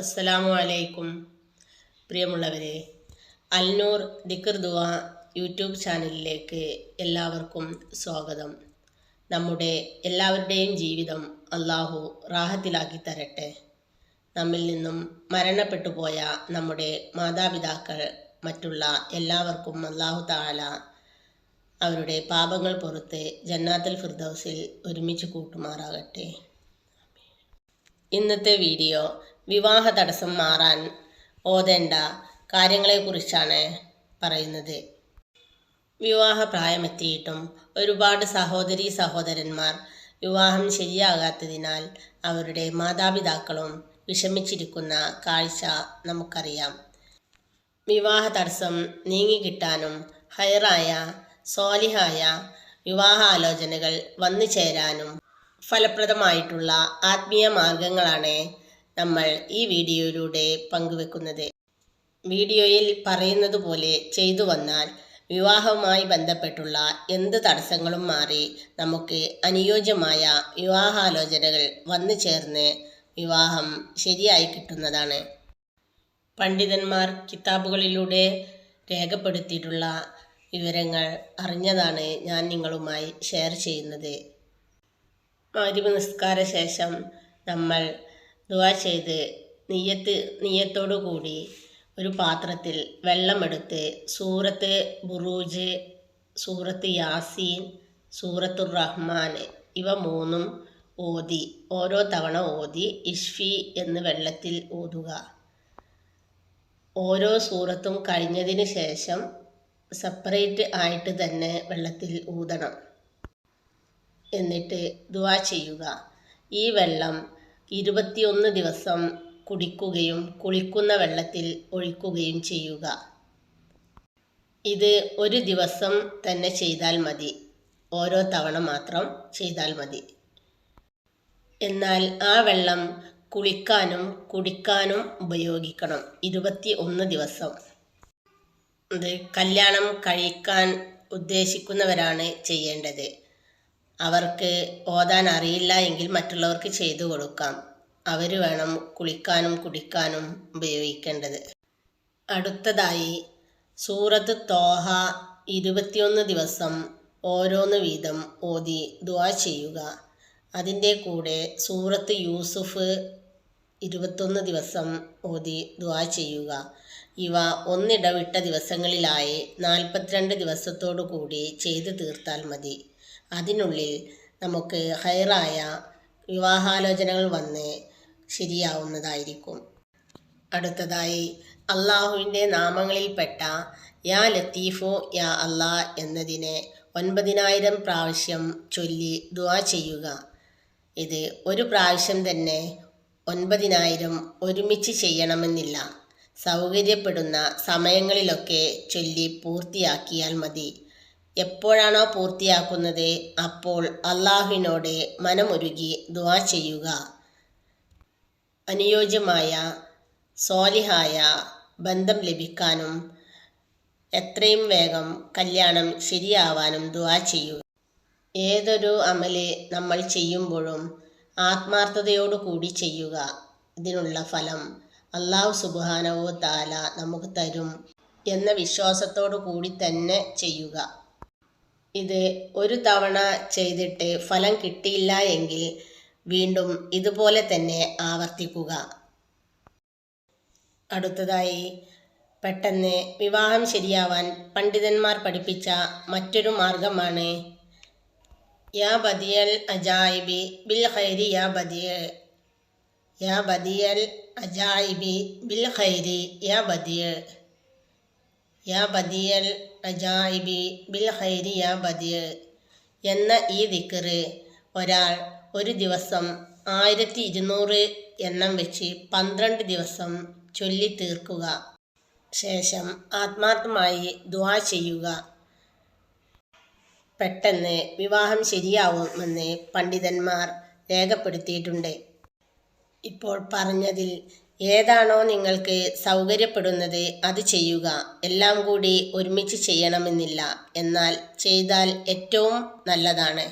അസ്സലാമു അലൈക്കും. പ്രിയമുള്ളവരെ അൽനൂർ ദിക്കർ ദുവ യൂട്യൂബ് ചാനലിലേക്ക് എല്ലാവർക്കും സ്വാഗതം. നമ്മുടെ എല്ലാവരുടെയും ജീവിതം അള്ളാഹു റാഹത്തിലാക്കി തരട്ടെ. നമ്മിൽ നിന്നും മരണപ്പെട്ടു പോയ നമ്മുടെ മാതാപിതാക്കൾ മറ്റുള്ള എല്ലാവർക്കും അള്ളാഹു താല അവരുടെ പാപങ്ങൾ പുറത്ത് ജന്നാത്തൽ ഫിർദൗസിൽ ഒരുമിച്ച് കൂട്ടുമാറാകട്ടെ. ഇന്നത്തെ വീഡിയോ വിവാഹ തടസ്സം മാറാൻ ഓതേണ്ട കാര്യങ്ങളെക്കുറിച്ചാണ് പറയുന്നത്. വിവാഹ പ്രായമെത്തിയിട്ടും ഒരുപാട് സഹോദരി സഹോദരന്മാർ വിവാഹം ശരിയാകാത്തതിനാൽ അവരുടെ മാതാപിതാക്കളും വിഷമിച്ചിരിക്കുന്ന കാഴ്ച നമുക്കറിയാം. വിവാഹ തടസ്സം നീങ്ങിക്കിട്ടാനും ഹയറായ സ്വാലിഹായ വിവാഹാലോചനകൾ വന്നു ചേരാനും ഫലപ്രദമായിട്ടുള്ള ആത്മീയ മാർഗങ്ങളാണ് നമ്മൾ ഈ വീഡിയോയിലൂടെ പങ്കുവെക്കുന്നത്. വീഡിയോയിൽ പറയുന്നത് പോലെ ചെയ്തു വന്നാൽ വിവാഹവുമായി ബന്ധപ്പെട്ടുള്ള എന്ത് തടസ്സങ്ങളും മാറി നമുക്ക് അനുയോജ്യമായ വിവാഹാലോചനകൾ വന്നു ചേർന്ന് വിവാഹം ശരിയായി കിട്ടുന്നതാണ്. പണ്ഡിതന്മാർ കിതാബുകളിലൂടെ രേഖപ്പെടുത്തിയിട്ടുള്ള വിവരങ്ങൾ അറിഞ്ഞതാണ് ഞാൻ നിങ്ങളുമായി ഷെയർ ചെയ്യുന്നത്. മാരിബ് നിസ്കാര ശേഷം നമ്മൾ ദുവാ ചെയ്ത് നീയത്ത് നീയത്തോടു കൂടി ഒരു പാത്രത്തിൽ വെള്ളമെടുത്ത് സൂറത്ത് ബുറൂജ് സൂറത്ത് യാസീൻ സൂറത്തുർ റഹ്മാൻ ഇവ മൂന്നും ഓതി ഓരോ തവണ ഓതി ഇഷ്ഫി എന്ന് വെള്ളത്തിൽ ഓതുക. ഓരോ സൂറത്തും കഴിഞ്ഞതിന് ശേഷം സെപ്പറേറ്റ് ആയിട്ട് തന്നെ വെള്ളത്തിൽ ഊതണം. എന്നിട്ട് ദുവാ ചെയ്യുക. ഈ വെള്ളം ഇരുപത്തിയൊന്ന് ദിവസം കുടിക്കുകയും കുളിക്കുന്ന വെള്ളത്തിൽ ഒഴിക്കുകയും ചെയ്യുക. ഇത് ഒരു ദിവസം തന്നെ ചെയ്താൽ മതി. ഓരോ തവണ മാത്രം ചെയ്താൽ മതി. എന്നാൽ ആ വെള്ളം കുളിക്കാനും കുടിക്കാനും ഉപയോഗിക്കണം. ഇരുപത്തി ഒന്ന് ദിവസം. ഇത് കല്യാണം കഴിക്കാൻ ഉദ്ദേശിക്കുന്നവരാണ് ചെയ്യേണ്ടത്. അവർക്ക് ഓതാൻ അറിയില്ല എങ്കിൽ മറ്റുള്ളവർക്ക് ചെയ്തു കൊടുക്കാം. അവർ വേണം കുളിക്കാനും കുടിക്കാനും ഉപയോഗിക്കേണ്ടത്. അടുത്തതായി സൂറത്ത് തോഹ ഇരുപത്തിയൊന്ന് ദിവസം ഓരോന്ന് വീതം ഓതി ദുവാ ചെയ്യുക. അതിന്റെ കൂടെ സൂറത്ത് യൂസുഫ് ഇരുപത്തൊന്ന് ദിവസം ഓതി ദുവാ ചെയ്യുക. ഇവ ഒന്നിടവിട്ട ദിവസങ്ങളിലായി നാൽപ്പത്തിരണ്ട് ദിവസത്തോടു കൂടി ചെയ്തു തീർത്താൽ മതി. അതിനുള്ളിൽ നമുക്ക് ഹൈറായ വിവാഹാലോചനകൾ വന്ന് ശരിയാവുന്നതായിരിക്കും. അടുത്തതായി അള്ളാഹുവിന്റെ നാമങ്ങളിൽപ്പെട്ട യാ ലത്തീഫു യാ അള്ളാ എന്നതിനെ ഒൻപതിനായിരം പ്രാവശ്യം ചൊല്ലി ദുവാ ചെയ്യുക. ഇത് ഒരു പ്രാവശ്യം തന്നെ ഒൻപതിനായിരം ഒരുമിച്ച് ചെയ്യണമെന്നില്ല. സൗകര്യപ്പെടുന്ന സമയങ്ങളിലൊക്കെ ചൊല്ലി പൂർത്തിയാക്കിയാൽ മതി. എപ്പോഴാണോ പൂർത്തിയാക്കുന്നത് അപ്പോൾ അള്ളാഹുവിനോട് മനമൊരുകി ദുവാ ചെയ്യുക. അനുയോജ്യമായ സ്വാലിഹായ ബന്ധം ലഭിക്കാനും എത്രയും വേഗം കല്യാണം ശരിയാവാനും ദുവാ ചെയ്യുക. ഏതൊരു അമൽ നമ്മൾ ചെയ്യുമ്പോഴും ആത്മാർത്ഥതയോടു കൂടി ചെയ്യുക. ഇതിനുള്ള ഫലം അള്ളാഹു സുബാനവോ താല നമുക്ക് തരും എന്ന വിശ്വാസത്തോടു കൂടി തന്നെ ചെയ്യുക. ഇത് ഒരു തവണ ചെയ്തിട്ട് ഫലം കിട്ടിയില്ല എങ്കിൽ വീണ്ടും ഇതുപോലെ തന്നെ ആവർത്തിക്കുക. അടുത്തതായി പെട്ടെന്ന് വിവാഹം ശരിയാവാൻ പണ്ഡിതന്മാർ പഠിപ്പിച്ച മറ്റൊരു മാർഗമാണ് യാ ബദിയൽ അജായിബി ബിൽ ഹൈരി യാ ബദിയ യാ ബദിയൽ അജായിബി ബിൽ ഹൈരി യാ ബദിയ യാ ബദിയൽ അജായിബി ബിൽ ഹൈരി യാ ബദിയൽ എന്ന ഈ ദിക്കറ് ഒരാൾ ഒരു ദിവസം ആയിരത്തി ഇരുന്നൂറ് എണ്ണം വെച്ച് പന്ത്രണ്ട് ദിവസം ചൊല്ലി തീർക്കുക. ശേഷം ആത്മാർത്ഥമായി ദുആ ചെയ്യുക. പെട്ടെന്ന് വിവാഹം ശരിയാവുമെന്ന് പണ്ഡിതന്മാർ രേഖപ്പെടുത്തിയിട്ടുണ്ട്. ഇപ്പോൾ പറഞ്ഞതിൽ ഏതാണോ നിങ്ങൾക്ക് സൗകര്യപ്പെടുന്നത് അത് ചെയ്യുക. എല്ലാം കൂടി ഒരുമിച്ച് ചെയ്യണമെന്നില്ല. എന്നാൽ ചെയ്താൽ ഏറ്റവും നല്ലതാണ്.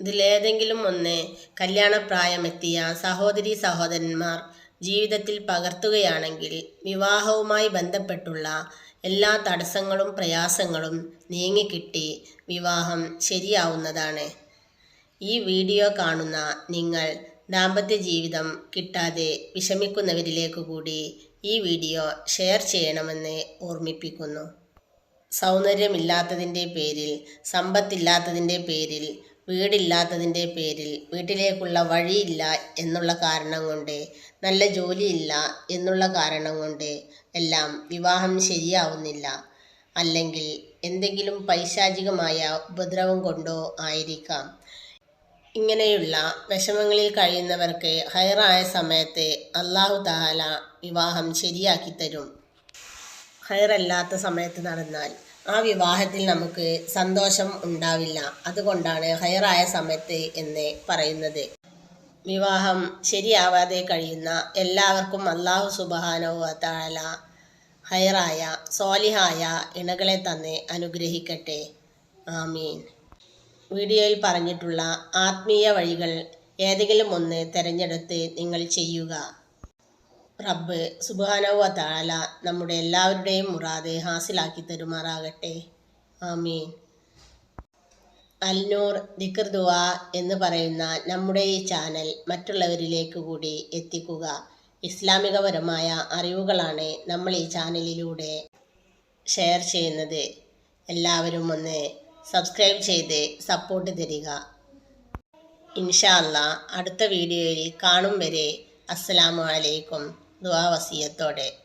ഇതിലേതെങ്കിലും ഒന്ന് കല്യാണപ്രായമെത്തിയ സഹോദരി സഹോദരന്മാർ ജീവിതത്തിൽ പകർത്തുകയാണെങ്കിൽ വിവാഹവുമായി ബന്ധപ്പെട്ടുള്ള എല്ലാ തടസ്സങ്ങളും പ്രയാസങ്ങളും നീങ്ങിക്കിട്ടി വിവാഹം ശരിയാവുന്നതാണ്. ഈ വീഡിയോ കാണുന്ന നിങ്ങൾ ദാമ്പത്യ ജീവിതം കിട്ടാതെ വിഷമിക്കുന്നവരിലേക്ക് കൂടി ഈ വീഡിയോ ഷെയർ ചെയ്യണമെന്ന് ഓർമ്മിപ്പിക്കുന്നു. സൗന്ദര്യമില്ലാത്തതിന്റെ പേരിൽ സമ്പത്തില്ലാത്തതിന്റെ പേരിൽ വീടില്ലാത്തതിന്റെ പേരിൽ വീട്ടിലേക്കുള്ള വഴിയില്ല എന്നുള്ള കാരണം കൊണ്ട് നല്ല ജോലിയില്ല എന്നുള്ള കാരണം കൊണ്ട് എല്ലാം വിവാഹം ശരിയാവുന്നില്ല. അല്ലെങ്കിൽ എന്തെങ്കിലും പൈശാചികമായ ഉപദ്രവം കൊണ്ടോ ആയിരിക്കാം. ഇങ്ങനെയുള്ള വിഷമങ്ങളിൽ കഴിയുന്നവർക്ക് ഹൈറായ സമയത്ത് അള്ളാഹു താല വിവാഹം ശരിയാക്കി തരും. ഹൈറല്ലാത്ത സമയത്ത് നടന്നാൽ ആ വിവാഹത്തിൽ നമുക്ക് സന്തോഷം ഉണ്ടാവില്ല. അതുകൊണ്ടാണ് ഹൈറായ സമയത്ത് എന്ന് പറയുന്നത്. വിവാഹം ശരിയാവാതെ കഴിയുന്ന എല്ലാവർക്കും അള്ളാഹു സുബാനവ താല ഹൈറായ സ്വാലിഹായ ഇണകളെ തന്നെ അനുഗ്രഹിക്കട്ടെ. ആമീൻ. വീഡിയോയിൽ പറഞ്ഞിട്ടുള്ള ആത്മീയ വഴികൾ ഏതെങ്കിലും ഒന്ന് തിരഞ്ഞെടുത്ത് നിങ്ങൾ ചെയ്യുക. റബ്ബ് സുബാനവ താല നമ്മുടെ എല്ലാവരുടെയും മുറാദ് ഹാസിലാക്കി തരുമാറാകട്ടെ. ആമീൻ. അൽനൂർ ദിക്കർ ദുവ എന്ന് പറയുന്ന നമ്മുടെ ഈ ചാനൽ മറ്റുള്ളവരിലേക്ക് കൂടി എത്തിക്കുക. ഇസ്ലാമികപരമായ അറിവുകളാണ് നമ്മൾ ഈ ചാനലിലൂടെ ഷെയർ ചെയ്യുന്നത്. എല്ലാവരും ഒന്ന് സബ്സ്ക്രൈബ് ചെയ്ത് സപ്പോർട്ട് തരിക. ഇൻഷാല്ല അടുത്ത വീഡിയോയിൽ കാണും വരെ. അസ്സലാമു അലൈക്കും. ദുആ വസിയത്തോടെ.